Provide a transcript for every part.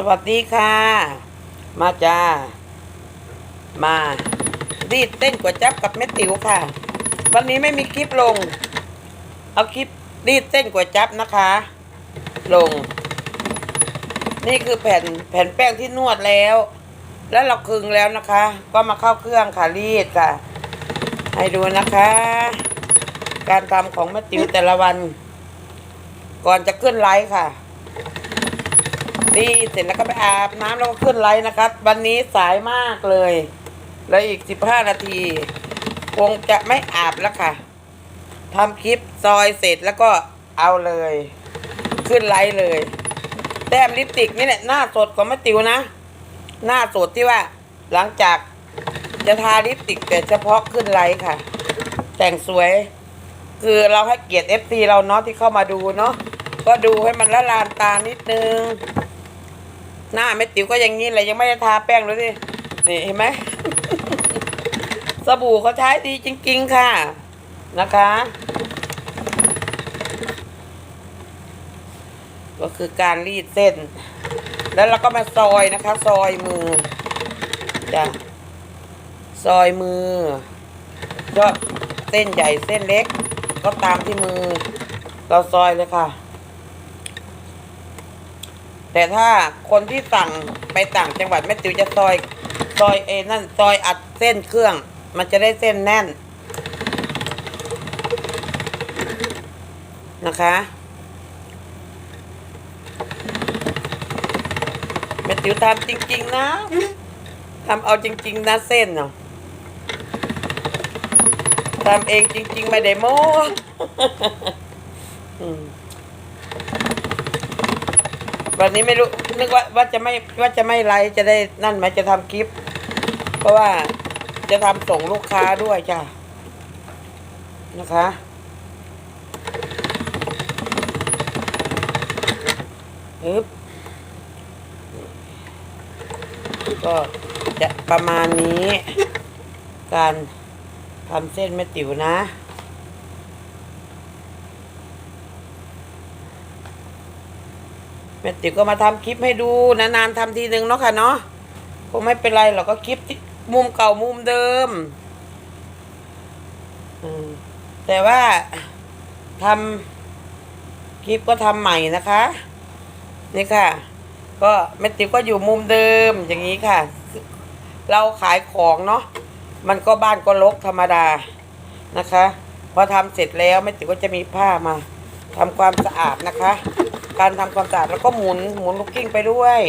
สวัสดีค่ะ มาจ้า มารีดเต้นก๋วยจั๊บกับแม่ติ๋วค่ะ วันนี้ไม่มีคลิปลง เอาคลิปรีดเต้นก๋วยจั๊บนะคะ ลง นี่คือแผ่นแผ่นแป้งที่นวดแล้ว แล้วเราคึงแล้วนะคะ ก็มาเข้าเครื่องค่ะรีดค่ะ ให้ดูนะคะ การทำของแม่ติ๋วแต่ละวัน ก่อนจะขึ้นไลฟ์ค่ะ นี่เสร็จแล้วก็ไปอาบน้ำแล้วก็ขึ้นไลฟ์นะครับ วันนี้สายมากเลย แล้วอีกสิบห้านาที คงจะไม่อาบแล้วค่ะทำคลิปซอยเสร็จแล้วก็เอาเลย ขึ้นไลฟ์เลย แต้มลิปติกนี่แหละหน้าสดของแม่ติวนะ หน้าสดที่ว่า หลังจากจะทาลิปติกแต่เฉพาะขึ้นไลฟ์ค่ะ แต่งสวย คือเราให้เกียรติเอฟซีเราเนาะที่เข้ามาดูเนาะก็ดูให้มันละลานตานิดนึง หน้าแม่ติ๋วก็อย่างนี้เลยยังไม่ได้ทาแป้งเลยสินี่เห็นไหม สบู่เขาใช้ดีจริง ๆ ค่ะ นะคะ ก็คือการรีดเส้น แล้วเราก็มาซอยนะคะ ซอยมือจ้ะซอยมือ ก็เส้นใหญ่เส้นเล็ก ก็ตามที่มือ เราซอยเลยค่ะ แต่ถ้าคนที่สั่งไปต่างจังหวัดแม่ติ๋วจะซอย ซอยเอนั่นซอยอัดเส้นเครื่อง มันจะได้เส้นแน่นนะคะแม่ติ๋วทำจริง ๆ นะทำเอาจริง ๆ นะเส้นเนาะทำเองจริง ๆ ไม่ได้โม้ วันนี้ไม่รู้นึกว่าว่าจะไม่ว่าจะไม่ไลฟ์จะได้นั่นไหมจะทำคลิป เพราะว่าจะทำส่งลูกค้าด้วยจ้ะนะคะฮึบก็จะประมาณนี้ การทำเส้นแม่ติ๋วนะ ม่ติ๋วก็มาทำคลิปให้ดูนานๆทำทีนึงเนาะค่ะเนาะคงไม่เป็นไรหรอกก็คลิปมุมเก่ามุมเดิมอแต่ว่าทำคลิปก็ทำใหม่นะคะ นี่ค่ะ ก็แม่ติ๋วก็อยู่มุมเดิมอย่างนี้ค่ะ เราขายของเนาะมันก็บ้านก็รกธรรมดานะคะ พอทำเสร็จแล้วแม่ติ๋วก็จะมีผ้ามาทำความสะอาดนะคะ การทำความสะอาดแล้วก็หมุนหมุนลูกกิ้งไปด้วย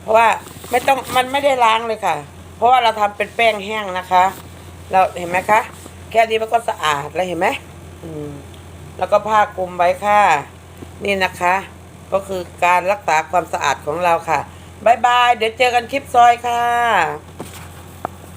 เพราะว่าไม่ต้องมันไม่ได้ล้างเลยค่ะ เพราะว่าเราทำเป็นแป้งแห้งนะคะ เราเห็นไหมคะ แค่นี้มันก็สะอาดแล้วเห็นไหมอืมแล้วก็ผ้าคลุมไว้ค่ะ นี่นะคะ ก็คือการรักษาความสะอาดของเราค่ะบายบาย เดี๋ยวเจอกันคลิปซอยค่ะ